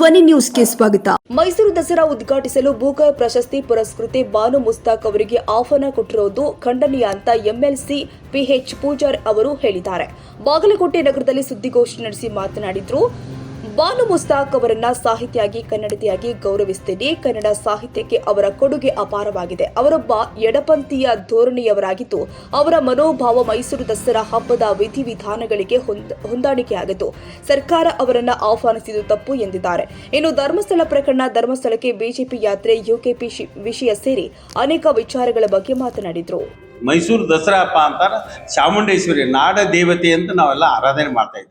ಧ್ವನಿ ನ್ಯೂಸ್ಗೆ ಸ್ವಾಗತ. ಮೈಸೂರು ದಸರಾ ಉದ್ಘಾಟಿಸಲು ಬೂಕ ಪ್ರಶಸ್ತಿ ಪುರಸ್ಕೃತಿ ಬಾನು ಮುಸ್ತಾಕ್ ಅವರಿಗೆ ಆಹ್ವಾನ ಕೊಟ್ಟಿರೋದು ಖಂಡನೀಯ ಅಂತ ಎಂಎಲ್ಸಿ ಪಿಎಚ್ ಪೂಜಾರ್ ಅವರು ಹೇಳಿದ್ದಾರೆ. ಬಾಗಲಕೋಟೆ ನಗರದಲ್ಲಿ ಸುದ್ದಿಗೋಷ್ಠಿ ನಡೆಸಿ ಮಾತನಾಡಿದ್ರು ಬಾನು ಮುಸ್ತಾಕ್ ಅವರನ್ನ ಸಾಹಿತಿಯಾಗಿ ಕನ್ನಡತಿಯಾಗಿ ಗೌರವಿಸ್ತೀನಿ. ಕನ್ನಡ ಸಾಹಿತ್ಯಕ್ಕೆ ಅವರ ಕೊಡುಗೆ ಅಪಾರವಾಗಿದೆ. ಅವರೊಬ್ಬ ಎಡಪಂಥೀಯ ಧೋರಣೆಯವರಾಗಿದ್ದು, ಅವರ ಮನೋಭಾವ ಮೈಸೂರು ದಸರಾ ಹಬ್ಬದ ವಿಧಿವಿಧಾನಗಳಿಗೆ ಹೊಂದ- ಹೊಂದಾಣಿಕೆಯಾಗಿತ್ತು ಸರ್ಕಾರ ಅವರನ್ನ ಆಹ್ವಾನಿಸಿದ್ದು ತಪ್ಪು ಎಂದಿದ್ದಾರೆ. ಇನ್ನು ಧರ್ಮಸ್ಥಳ ಪ್ರಕರಣ, ಧರ್ಮಸ್ಥಳಕ್ಕೆ ಬಿಜೆಪಿ ಯಾತ್ರೆ, ಯುಕೆಪಿ ವಿಷಯ ಸೇರಿ ಅನೇಕ ವಿಚಾರಗಳ ಬಗ್ಗೆ ಮಾತನಾಡಿದರು. ಮೈಸೂರು ದಸರಾ ಹಬ್ಬ ಅಂತಾರೆ, ಚಾಮುಂಡೇಶ್ವರಿ ನಾಡ ದೇವತೆ ಅಂತ ನಾವೆಲ್ಲ ಆರಾಧನೆ ಮಾಡ್ತಾ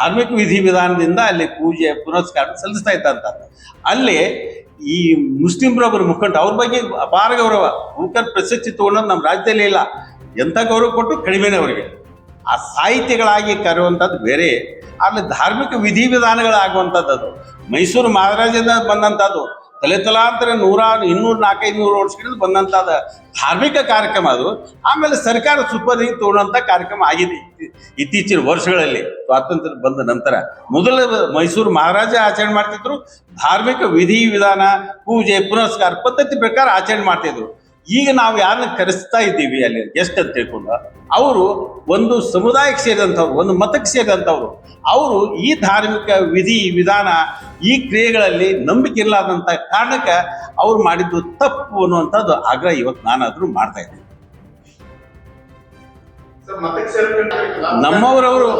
ಇದ್ದೀವಿ ವಿಧಿ ವಿಧಾನದಿಂದ ಅಲ್ಲಿ ಪೂಜೆ, ಪುನಸ್ಕಾರ ಸಲ್ಲಿಸ್ತಾ ಇದ್ದಂತ. ಅಲ್ಲಿ ಈ ಮುಸ್ಲಿಮ್ರೊಬ್ಬರು ಮುಖಂಡ, ಅವ್ರ ಬಗ್ಗೆ ಅಪಾರ ಗೌರವ. ಮುಖಂಡ ಪ್ರಶಸ್ತಿ ತಗೊಳ್ಳೋದು ನಮ್ಮ ರಾಜ್ಯದಲ್ಲಿ ಇಲ್ಲ. ಎಂಥ ಗೌರವ ಕೊಟ್ಟು ಕಡಿಮೆನೇ ಅವರಿಗೆ. ಆ ಸಾಹಿತ್ಯಗಳಾಗಿ ಕರೆಯುವಂಥದ್ದು ಬೇರೆ. ಅಲ್ಲಿ ಧಾರ್ಮಿಕ ವಿಧಿವಿಧಾನಗಳಾಗುವಂಥದ್ದು ಅದು. ಮೈಸೂರು ಮಹಾರಾಜದಿಂದ ಬಂದಂಥದ್ದು. ತಲೆ ತಲಾಂತರ ನೂರ, ಇನ್ನೂರು ನಾಲ್ಕೈದು ನೂರು ವರ್ಷಗಳಿಂದ ಬಂದಂಥದ್ದು ಧಾರ್ಮಿಕ ಕಾರ್ಯಕ್ರಮ ಅದು. ಆಮೇಲೆ ಸರ್ಕಾರ ಸುಪರ್ದಿ ತಗೊಳ್ಳುವಂಥ ಕಾರ್ಯಕ್ರಮ ಆಗಿದೆ ಇತ್ತೀ- ಇತ್ತೀಚಿನ ವರ್ಷಗಳಲ್ಲಿ, ಸ್ವಾತಂತ್ರ್ಯ ಬಂದ ನಂತರ. ಮೊದಲ ಮೈಸೂರು ಮಹಾರಾಜ ಆಚರಣೆ ಮಾಡ್ತಿದ್ರು. ಧಾರ್ಮಿಕ ವಿಧಿ ವಿಧಾನ, ಪೂಜೆ, ಪುನಸ್ಕಾರ, ಪದ್ಧತಿ ಪ್ರಕಾರ ಆಚರಣೆ ಮಾಡ್ತಿದ್ರು. ಈಗ ನಾವು ಯಾರನ್ನ ಕರೆಸ್ತಾ ಇದ್ದೀವಿ ಅಲ್ಲಿ ಗೆಸ್ಟ್ ಅಂತ ತಿಳ್ಕೊಂಡು ಅವರು ಒಂದು ಸಮುದಾಯಕ್ಕೆ ಸೇರಿದಂಥವ್ರು ಒಂದು ಮತಕ್ಕೆ ಸೇರಿದಂಥವ್ರು. ಅವರು ಈ ಧಾರ್ಮಿಕ ವಿಧಿ ವಿಧಾನ ಈ ಕ್ರಿಯೆಗಳಲ್ಲಿ ನಂಬಿಕೆ ಇಲ್ಲದಂಥ ಕಾರಣಕ್ಕೆ ಅವ್ರು ಮಾಡಿದ್ದು ತಪ್ಪು ಅನ್ನುವಂಥದ್ದು ಆಗ್ರಹ ಇವತ್ತು ನಾನಾದರೂ ಮಾಡ್ತಾ ಇದ್ದೀನಿ. ನಮ್ಮವರವರು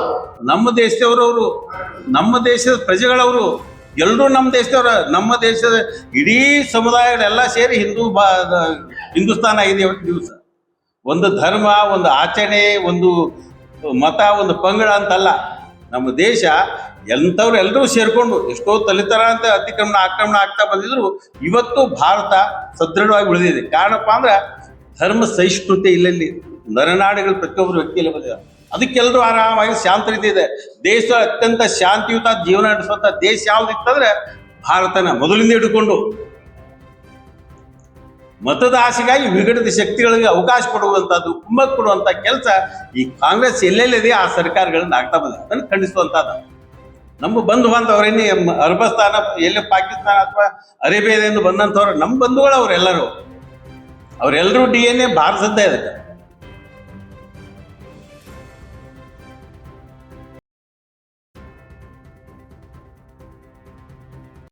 ನಮ್ಮ ದೇಶದವರವರು ನಮ್ಮ ದೇಶದ ಪ್ರಜೆಗಳವರು ಎಲ್ಲರೂ ನಮ್ಮ ದೇಶದವ್ರ ನಮ್ಮ ದೇಶದ ಇಡೀ ಸಮುದಾಯಗಳೆಲ್ಲ ಸೇರಿ ಹಿಂದೂ ಬಾ ಹಿಂದೂಸ್ತಾನ ಇದೆ ಇವತ್ತು ದಿವಸ. ಒಂದು ಧರ್ಮ, ಒಂದು ಆಚರಣೆ, ಒಂದು ಮತ, ಒಂದು ಪಂಗಡ ಅಂತಲ್ಲ. ನಮ್ಮ ದೇಶ ಎಂಥವ್ರು ಎಲ್ಲರೂ ಸೇರಿಕೊಂಡು ಎಷ್ಟೋ ತಲಿತರ ಅಂತ ಅತಿಕ್ರಮಣ, ಆಕ್ರಮಣ ಆಗ್ತಾ ಬಂದಿದ್ರು, ಇವತ್ತು ಭಾರತ ಸದೃಢವಾಗಿ ಉಳಿದಿದೆ. ಕಾರಣಪ್ಪ ಅಂದ್ರೆ ಧರ್ಮ ಸಹಿಷ್ಣುತೆ ಇಲ್ಲಲ್ಲಿ ನರನಾಡಿಗಳು ಪ್ರತಿಯೊಬ್ಬರು ವ್ಯಕ್ತಿಯಲ್ಲಿ ಬಂದಿದೆ ಅದಕ್ಕೆಲ್ಲರೂ ಆರಾಮಾಗಿ ಶಾಂತ ರೀತಿ ಇದೆ. ದೇಶ ಅತ್ಯಂತ ಶಾಂತಿಯುತ ಜೀವನ ನಡೆಸುವಂತ ದೇಶ ಯಾವ್ದಿತ್ತಂದ್ರೆ ಭಾರತನ ಮೊದಲಿಂದ ಹಿಡ್ಕೊಂಡು ಮತದ ಆಸೆಗಾಗಿ ವಿಘಟಿತ ಶಕ್ತಿಗಳಿಗೆ ಅವಕಾಶ ಕೊಡುವಂಥದ್ದು ಕುಮ್ಮಕ್ ಕೊಡುವಂಥ ಕೆಲಸ ಈ ಕಾಂಗ್ರೆಸ್ ಎಲ್ಲೆಲ್ಲಿದೆ, ಆ ಸರ್ಕಾರಗಳನ್ನ ಆಗ್ತಾ ಬಂದಿದೆ. ಅದನ್ನು ಖಂಡಿಸುವಂಥದ್ದು ನಮ್ಮ ಬಂಧು ಬಾಂಧವರೇನೆ ಅರಬಸ್ತಾನ, ಎಲ್ಲಿ ಪಾಕಿಸ್ತಾನ ಅಥವಾ ಅರೇಬಿಯಾದಿಂದ ಬಂದಂಥವ್ರು ನಮ್ಮ ಬಂಧುಗಳು ಅವರೆಲ್ಲರೂ ಅವರೆಲ್ಲರೂ ಡಿ ಎನ್ ಎ ಭಾರತದ್ದೇ ಇದೆ